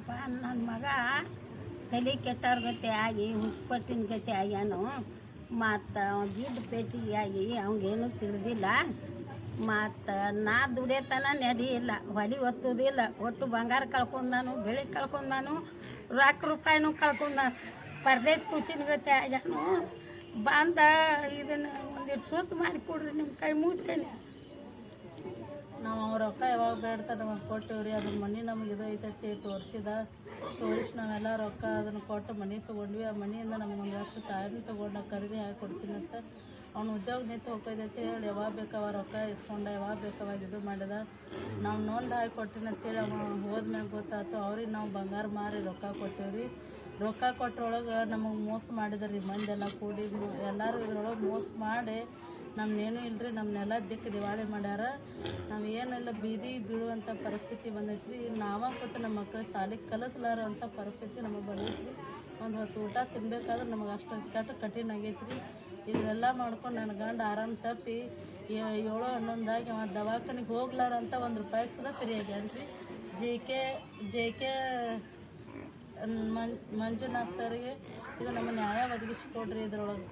ಯಪ್ಪ ನನ್ನ ಮಗ ತಲೆ ಕೆಟ್ಟವ್ರ ಗತಿ ಆಗಿ ಉಪ್ಪಟ್ಟಿನ ಗತಿ ಆಗ್ಯಾನು ಮತ್ತು ಗಿಡ್ ಪೇಟಿಗೆ ಆಗಿ ಅವಂಗೇನು ತಿಳಿದಿಲ್ಲ. ಮತ್ತು ನಾ ದುಡಿಯತನ ನೆದಿ ಇಲ್ಲ, ಹೊಲಿ ಒತ್ತುದಿಲ್ಲ ಒಟ್ಟು ಬಂಗಾರ ಕಳ್ಕೊಂಡಾನು ಬೆಳೆ ಕಳ್ಕೊಂಡಾನು ರೊಕ್ಕ ರೂಪಾಯಿನೂ ಕಳ್ಕೊಂಡ ಪರ್ದೇಶ ಕೂಚಿನ ಗತಿ ಆಗ್ಯಾನು ಬಂದ ಇದನ್ನು ಒಂದಿಷ್ಟು ಸೂತ್ ಮಾಡಿ ಕೊಡ್ರಿ ನಿಮ್ಮ ಕೈ ಮುಗ್ತೇನೆ. ಯಾವಾಗ ಬೇಡ್ತಾರೆ ನಮಗೆ ಕೊಟ್ಟಿವ್ರಿ ಅದನ್ನ ಮನೆ ನಮಗೆ ಇದು ಐತೈತಿ ತೋರಿಸಿದ. ತೋರಿಸಿ ನಾವೆಲ್ಲ ರೊಕ್ಕ ಅದನ್ನು ಕೊಟ್ಟು ಮನೆ ತೊಗೊಂಡ್ವಿ. ಆ ಮನೆಯಿಂದ ನಮ್ಗೆ ಒಂದು ವರ್ಷ ಟೈಮ್ ತೊಗೊಂಡು ಖರೀದಿ ಹಾಕಿ ಕೊಡ್ತೀನಿ ಅಂತ ಅವ್ನು ಉದ್ಯೋಗ ನಿಂತು ಹೋಗ್ತೈತಿ ಹೇಳಿ ಯಾವಾಗ ಬೇಕವ ರೊಕ್ಕ ಇಸ್ಕೊಂಡ, ಯಾವಾಗ ಬೇಕವಾಗ ಇದು ಮಾಡಿದ. ನಾವು ನೋಂದು ಹಾಕಿ ಕೊಟ್ಟಿನಿ ಅಂತೇಳಿ ಅವ ಹೋದ್ಮ್ಯಾಗ ಗೊತ್ತಾಯ್ತು ಅವ್ರಿಗೆ ನಾವು ಬಂಗಾರ ಮಾರಿ ರೊಕ್ಕ ಕೊಟ್ಟಿವ್ರಿ. ರೊಕ್ಕ ಕೊಟ್ಟರೊಳಗೆ ನಮಗೆ ಮೋಸ ಮಾಡಿದ್ರಿ ಎಲ್ಲ ಕೂಡಿ ಎಲ್ಲರೂ ಇದ್ರೊಳಗೆ ಮೋಸ ಮಾಡಿ ನಮ್ನೇನು ಇಲ್ರಿ ನಮ್ಮನ್ನೆಲ್ಲ ದಿಕ್ಕ ದಿವಾಳಿ ಮಾಡ್ಯಾರ. ನಾವು ಏನೆಲ್ಲ, ಬೀದಿ ಬೀಳುವಂಥ ಪರಿಸ್ಥಿತಿ ಬಂದೈತ್ರಿ. ನಾವ ಕೂತು ನಮ್ಮ ಮಕ್ಕಳು ಸಾಲಿಗೆ ಕಲಿಸ್ಲಾರಂಥ ಪರಿಸ್ಥಿತಿ ನಮಗೆ ಬಂದೈತ್ರಿ. ಒಂದು ಹೊತ್ತು ಊಟ ತಿನ್ಬೇಕಾದ್ರೆ ನಮಗೆ ಅಷ್ಟು ಕೆಟ್ಟ ಕಠಿಣ ಆಗೈತ್ರಿ. ಇದೆಲ್ಲ ಮಾಡ್ಕೊಂಡು ನನ್ನ ಗಂಡ ಆರಾಮ ತಪ್ಪಿ ಏಳು ಹನ್ನೊಂದಾಗಿ ಅವ ದವಾಖಾನಿಗೆ ಹೋಗ್ಲಾರಂತ ಒಂದು ರೂಪಾಯಿಗೆ ಸುದ free ಆಗ್ಯಾನ್ರಿ. J K J K Manjunath ಸರ್ಗೆ ಇದು ನಮ್ಮ ನ್ಯಾಯ ಒದಗಿಸಿಕೊಡ್ರಿ ಇದ್ರೊಳಗೆ.